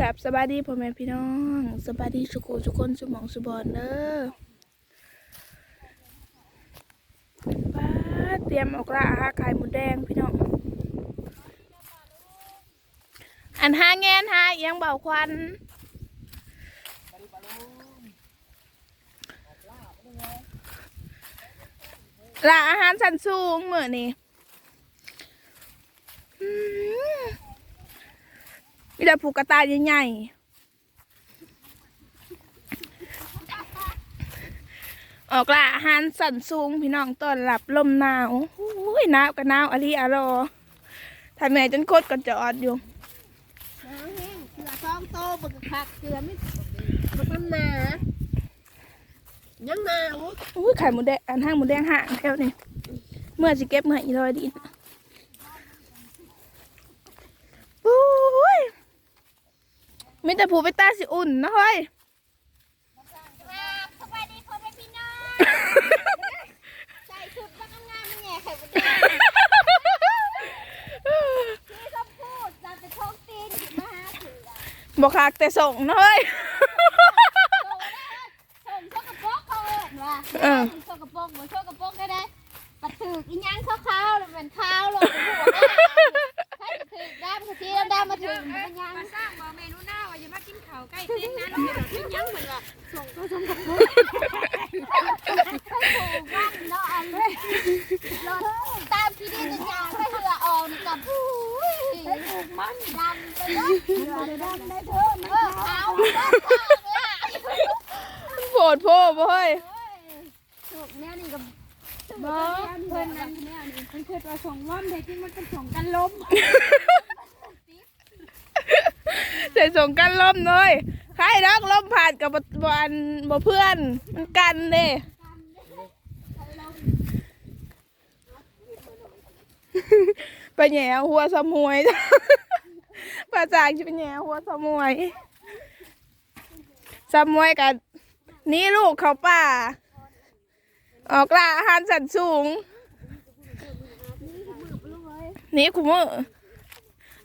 กับสบายดีพ่อแม่พี่น้องสบายดีสุขุทุคนสมองสุบอนเด้อป้าเตรียมออกล่าหาไข่หมูแดงพี่น้อง อันหาแงนหาเอียงเบาควันล่าอาหารสันสูงเหมือนนี่ มีแต่ผูกกระต่ายใหญ่ๆออกละอาหารสั่นสูงพี่น้องต้อนรับลมหนาวอุ้ยหนาวกับหนาวอะลีอะรอถ้าแม่จนโคตรก็จอดอยู่น้ำแห้งเกลือซองโตบึกผักเกลือไม่บึกมันหนายังหนาวอุ้ยไข่หมูแดงอันห้างหมูแดงห่างแถวนี้เมื่อสิเก็บเมื่ออีรอยดินอุ้ย มีแต่ผูไปตาสิอุ่นนะเฮ้ยสวัสดีพ่อแม่พี่น้องใส่ชุดว่างามๆแง่ไข่บุญแดงที่เขาพูดจะจะทงตีนมาหาเสือบอกคักแต่ส่งนะเฮ้ยส่งโชกกระโปงเขาเอิญว่ะเออโชกกระโปงเหมือนโชกกระโปงได้ได้ปัดถือกอีหยังขาวๆแล้วเป็นขาวลงหัวให้ปัด ถือกด้ามกระเทียมด้ามาถือกมันยังมาสร้างบ่เมนูหน้าว่าอย่ามากินข้าวใกล้เตียงนะเราเดี๋ยวยังเหมือนว่าส่งก็ส่งกระโปงบ้านเนาะอันเลยรถตามที่ดินจะยางให้เรือออกนี่กับผู้มันดำไปเลยเรือดำได้เพิ่มเออขาวมากเลยอะโผดโพบ่เฮ้ยถูกแน่นี่กับบ่เพิ่นนั้นแนวนี้เพิ่นเคยประสงค์ว่าแต่จริงมันเป็นสงกันล้ม ใส่ส่งกันล่มเลยใครรักล่มผ่านกับบอันบ่เพื่อน มันกันเด้ไปแหย่หัวสมวยภาษาที่ไปแหย่หัวสมวย สมวยกันนี่ลูกเขาป่า ออกล่าอาหารสันสูง นี่คุมือ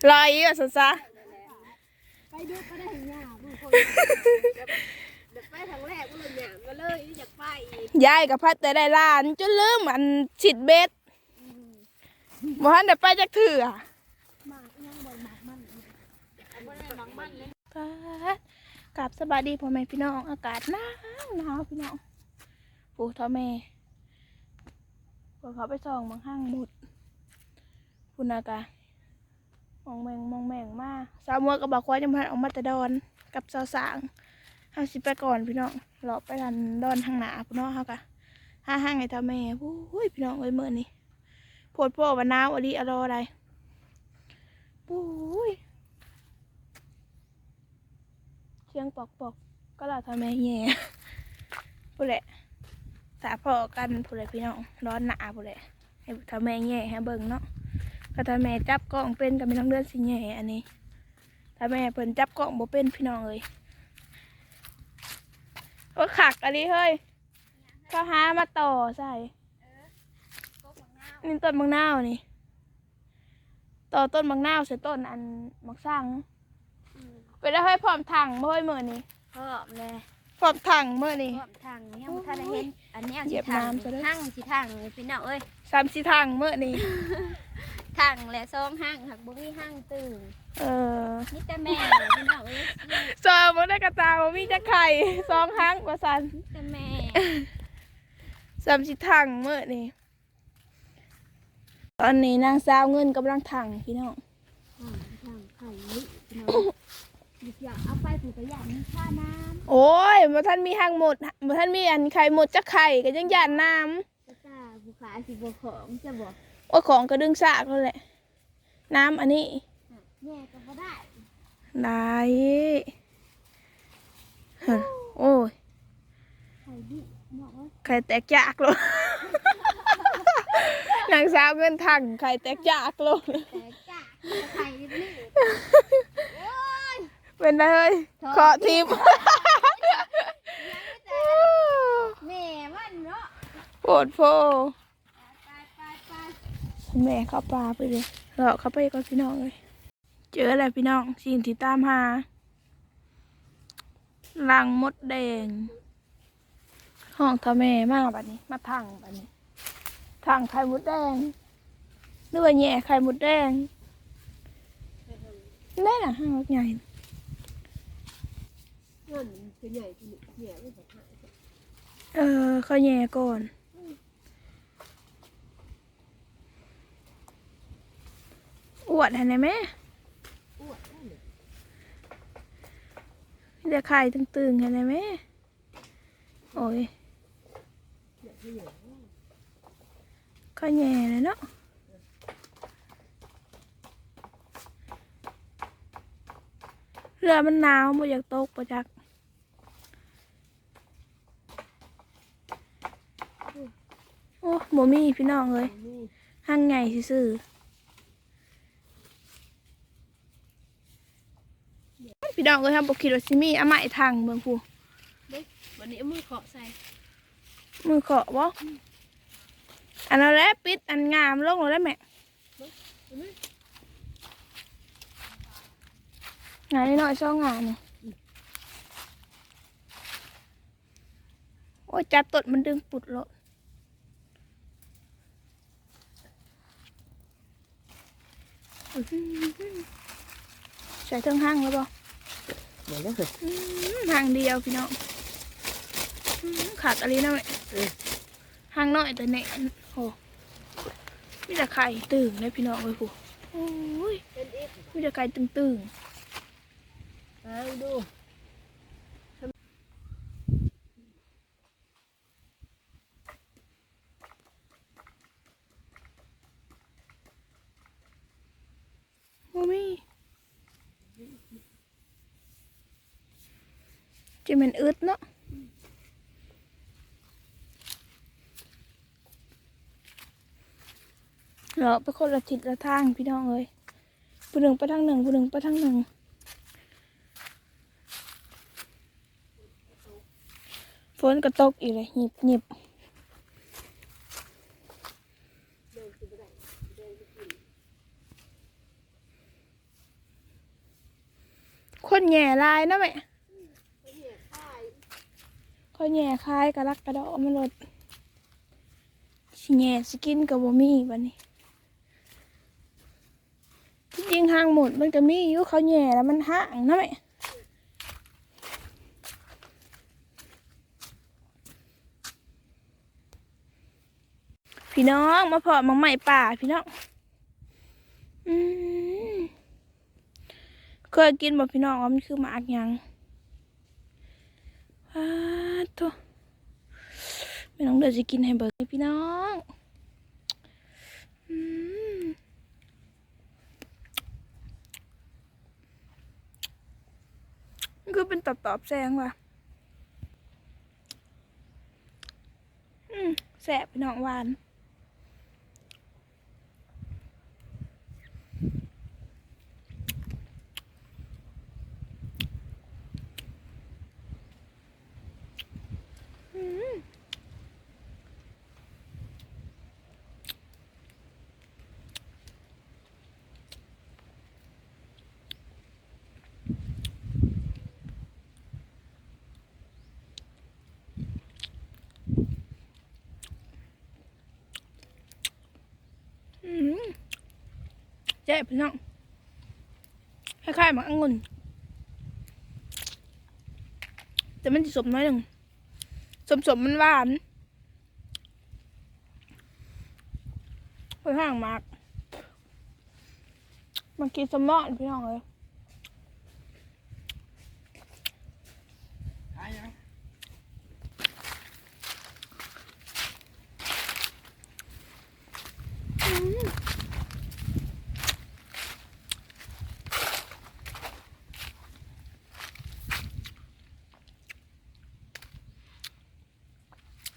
ลอยอีก็ซะซะ ไปดูก็ได้หยาบางคนเดี๋ยวไปทางแรกก็เลยหยาบมาเลยอยากไปอีกยายกับพัดแต่ได้ล้าน จนลืมอันฉิดเบ็ดบ่ทันได้ไปจักเถื่อหมากยังบ่หมากมันกับสบายดีพ่อแม่พี่น้องอากาศหนาวหนาวพี่น้องปู่ท่อแม่พวกเขาไปส่องบางห้างหมดคุณอากาศ มองแมงมองแมงมาสาวมัวกับบักควายยังพันออกมาต่ดอนกับสาวสางเฮาสิไปก่อนพี่น้องเลาะไปดันดอนทางหนาพี่น้องเฮากะห้าห้างไอ้ท่าแม่ปุ้ยพี่น้องเอ้ยมื้อนี้โพดพ่อว่าหนาวอะลีอรออะไรปุ้ยเชียงปอกปอกก็ลาทำแม่แย่ผู้นแหละสาพอกันผู้นแหละพี่น้องร้อนหนาผู้นแหละให้ทำแม่แย่ให้เบิ่งเนาะ ก็ทำแม่จับกล้องเป็นกับไม่ต้องเลื่อนสิแย่อันนี้ ถ้าแม่เพิ่นจับกล้องบ่เป็นพี่น้องเอ้ยว่าขักอันนี้เฮ้ยก็หามาต่อใส่นี่ต้นมังนาวนี่ ต่อต้นมังนาวใส่ต้นอันมักสร้างไปได้ให้พร้อมถังเมื่อมื่อนี้พร้อมเลยพร้อมถังเมื่อนี้พร้อมทางยังบ่ทันได้เห็นอันนี้เหยีสิยบทางน้ำซะด้วยทางสิทางนี่พี่น้องเอ้ยสามสี่ถังเมื่อนี้ ทางและซองห้างหักบ่มีห้างตื่นเออนี่แต่แม่พี่น้องเอ้ยซอมันได้กระตาว่ามีจะไข่ซองหังว่าสันนี่แต่แม่สามสี่ถังเมื่อนี้ตอนนี้นางสาวเงินกำลังถังพี่น้องทางทางไข่นี่พี่น้องอยากเอาไปผูกกระยานมีค่าน้โอ้ยมาท่านมีหังหมดมาท่านมีอันไข่หมดจะไข่ก็ยังหยาดน้ำก็จ้าผู้ขายสิบ่ของจะบอกำโอ้ยของก็ดึงสากแล้วแหละ น้ำอันนี้แย่ก็บ่ได้ได้ฮะโอ้ยไข่ดิบอกว่าไข่แตกจากเลยนางสาวเงินถังไข่แตกจากเลยแต่จ้าไข่นี่เป็นไรเฮ้ยเคาะทิพย์แม่มันเนาะปวดโพไปไปไป แม่เข้าป่าไปเลยเราเข้าไปก่อนพี่น้องเลย เจออะไรพี่น้อง สิ่งที่ตามหาลังมดแดง ห้องทาแม่มาบัดนี้ มาทางบัดนี้ทางไข่มดแดงหรือว่าแย่ไข่มดแดงแน่น่ะห้างรถใหญ่เงินคือใหญ่ที่ใหญ่ไม่แบบหายเออเขาแย่ก่อน อวดเห็นไหมอ้วนได้เลยเดี๋ยวไข่ตึงๆเห็นไหมโอ้ยใหญ่ที่ใหญ่เขาแย่เลยเนาะเรือมันหนาวบ่อยากตกประจักโอ้บ่มีพี่น้องเลยนี่หั่งไงซื่อ พี่น้องเอ้ยครับบ่คิดว่าสิมีอาไม้ทางเบิ่งผู้วันนี้เอามือเคาะใส่มือเคาะบ่อันนั้นแหละปิดอันงามลงแล้วแม่งานน้อยๆช่องงานนี่โอ้ยจับตดมันดึงปุดแล้วใส่เทิงห้างแล้วบ่ เหมือนเลยห่างเดียวพี่น้องขาดอะไรนะแม่ออห่างน้อยแต่แน่โอ้มีแต่ไข่ตึงเลยพี่น้องเลยผู้โอ้ยมีแต่ไข่ตึงตึงเอาดู จะเป็นอึดเนาะเราไปคนละทิศละทางพี่น้องเลยผู้หนึ่งไปทางหนึ่งผู้หนึ่งไปทางหนึ่งฝนก็ตกอีกเลยหยิบหยิบคนแย่ลายนะแม่ คนแย่คายกระลักกระดอมันรดสิแย่สกินกับบ่มีบัดนี้ที่จริงทางหมดมันก็มีอยู่เขาแย่แล้วมันห่างนะแม่พี่น้องมาเพาะมังใหม่ป่าพี่น้องอเคยกินบ่พี่น้องว่ามันคือหมากยัง อ้าตัวไม่น้องเดี๋ยวจะกินแฮมเบอร์เกอร์พี่น้องอืมมันคือเป็นตอบตอบแซงว่ะอืมแสบพี่น้องหวาน อืมอืม เจ็บพี่น้องคล้ายๆหมักองุ่นแต่มันจะสมน้อยหนึ่งสมสมๆมันหวานไปห่างมากมากินสมอนพี่น้องเลยอืม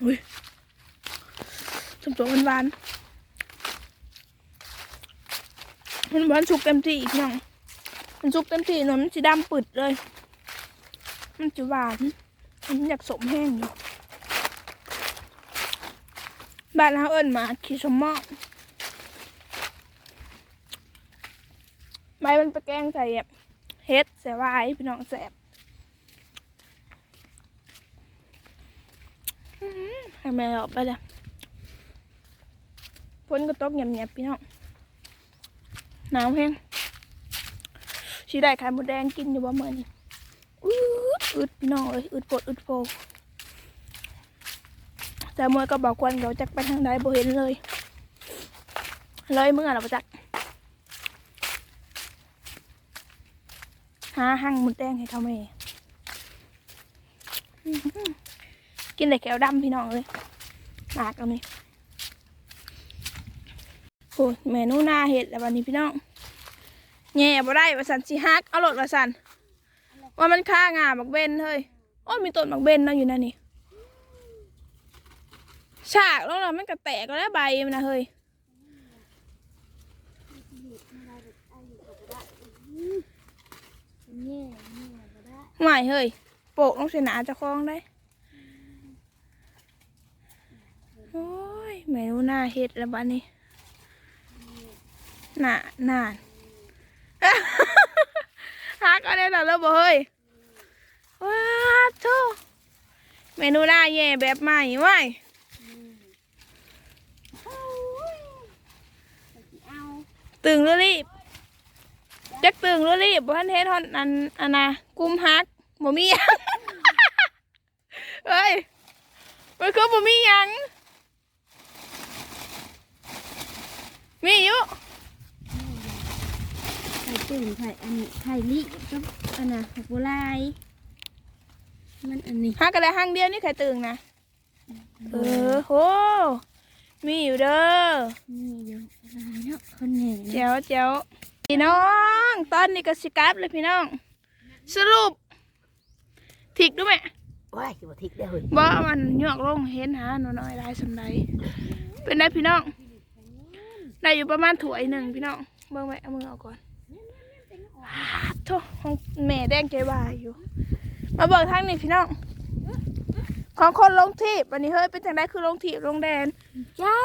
อุ้ยสมสมมันหวานมันหวานสุกเต็มที่พี่น้องมันสุกเต็มที่เนอะมันสีดำปืดเลย มันจะหวานมันอยากสมแห้งอยู่บ้านเราเอิ้นมาขี้สมมอใบมันไปแกงใส่แบบเฮ็ดใส่ไว้พี่น้องแสบ อื้อหือ ให้แม่ออกไปเลยฝนก็ตกเงียบๆพี่น้องหนาวแห้งชีได้ไข่มดแดงกินอยู่บ่เมื่อนี้อืดอึดพี่น้องเอ้ยอึดปดอึดโฟแต่มวยก็บอกควันเขาจักไปทางใดบ่เห็นเลยเลยเมื่อเราจักหาหั่งมดแดงให้เขาแม่อื้อหือ กินแต่แก้วดำพี่น้องเลยหมากเอานี่โอ้ยแม่หนูนาเห็ดแล้ววันนี้พี่น้องแง่บ่ได้ว่าสันสิฮักเอารถว่าสันว่ามันค่างาบักเบนเฮ้ยโอ้ยมีต้นบักเบนเนาะอยู่นั่นนี่ฉากแล้วนะมันก็แตกแล้วใบมันนะเฮ้ยแง่แง่บ่ได้ห่วยเฮ้ยโปกลงเสหนาเจะคล้าของได้ โอ้ยแม่รู้หน้าเฮ็ดแล้วบ้านี้หน้าหน้าฮักอะไรล่ะแล้วบ่เฮ้ยว้าโธ่เมนูหน้าแย่แบบใหม่ไว้ยตึงรือรีบจักตึงรือรีบบ่ทันเฮ็ดฮอนอันอันนะกุมฮักบ่มียังเฮ้ยมันคือบ่มียัง มีอยู่ ไข่ ตื่นไข่อันนี้ไข่ลิกับอันน่ะผักบัวลายมันอันนี้ฮักกันแล้วหังเดียวนี่ใครตึงนะเออโหมีอยู่เด้อนี่เดี๋ยวลายเนาะคนแหน่เจ้าเจ้าพี่น้อง ตอนนี้ก็สิกลับเลยพี่น้อง สรุปถิกด้วยไหมว้ายคือบ่ทิกได้เฮ้ยบ่มันหยวกลงเห็นหาหน่อยๆหลายสำไดเป็นได้พี่น้องได้อยู่ประมาณถ้วยหนึ่งพี่น้องเบิ่งไว้เอามือเอาก่อน อ้าวโธ่ของแม่แดงใจวายอยู่ มาเบิกทางนี้พี่น้อง ของคนลงทีบวันนี้เฮ้ยเป็นจังไดคือลงทีบลงแดนจ้า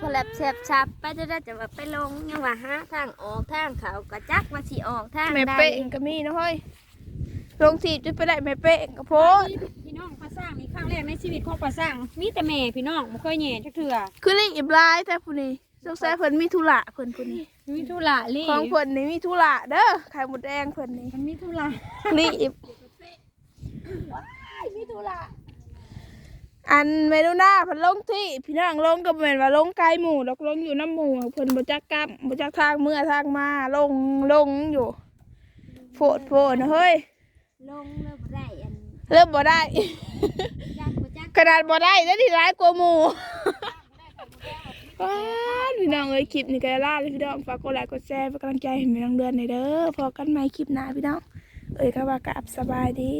พอแลบแซบชับไปจะได้จะว่าไปลงยังว่าหาทางออกทางเขาก็จักว่าสิออกทางแม่ใดเป้งก็มีนะเฮ้ยลงทีบจะไปได้แม่เป้งก็โพดพี่น้องปลาสร้างนี่ครั้งแรกในชีวิตของปลาสร้างมีแต่แม่พี่น้องบ่เคยแหย่จักเทื่อคือลิงอิบลายแต่ผู้นี้สงสัยเพิ่นมีธุระเพิ่นผู้นี้ มีธุระลี่ของเพิ่นนี่มีธุระเด้อไข่หมดแดงเพิ่นนี่มันมีธุระรีบอันเมนูหน้าเพิ่นลงที่พี่น้องลงก็เหมือนว่าลงไกลหมู่ดอกลงอยู่น้ำหมู่เพิ่นบ่จักกลับบ่จักทางเมื่อทางมาลงลงอยู่โฟดโฟดนะเฮ้ยลงเลิกบ่ได้อันเริ่มบ่ได้จักบ่จักขนาดบ่ได้ได้ที่ร้ายกว่าหมู่ ว้าพี่น้องเอ้ยคลิปนี้ก็ลาเลยพี่น้องฝากกดไลค์กดแชร์เป็นกำลังใจให้พี่น้องเดือนหน่อยเด้อพอกันใหม่คลิปหน้าพี่น้อง เอ้ยก็ว่ากลับสบายดี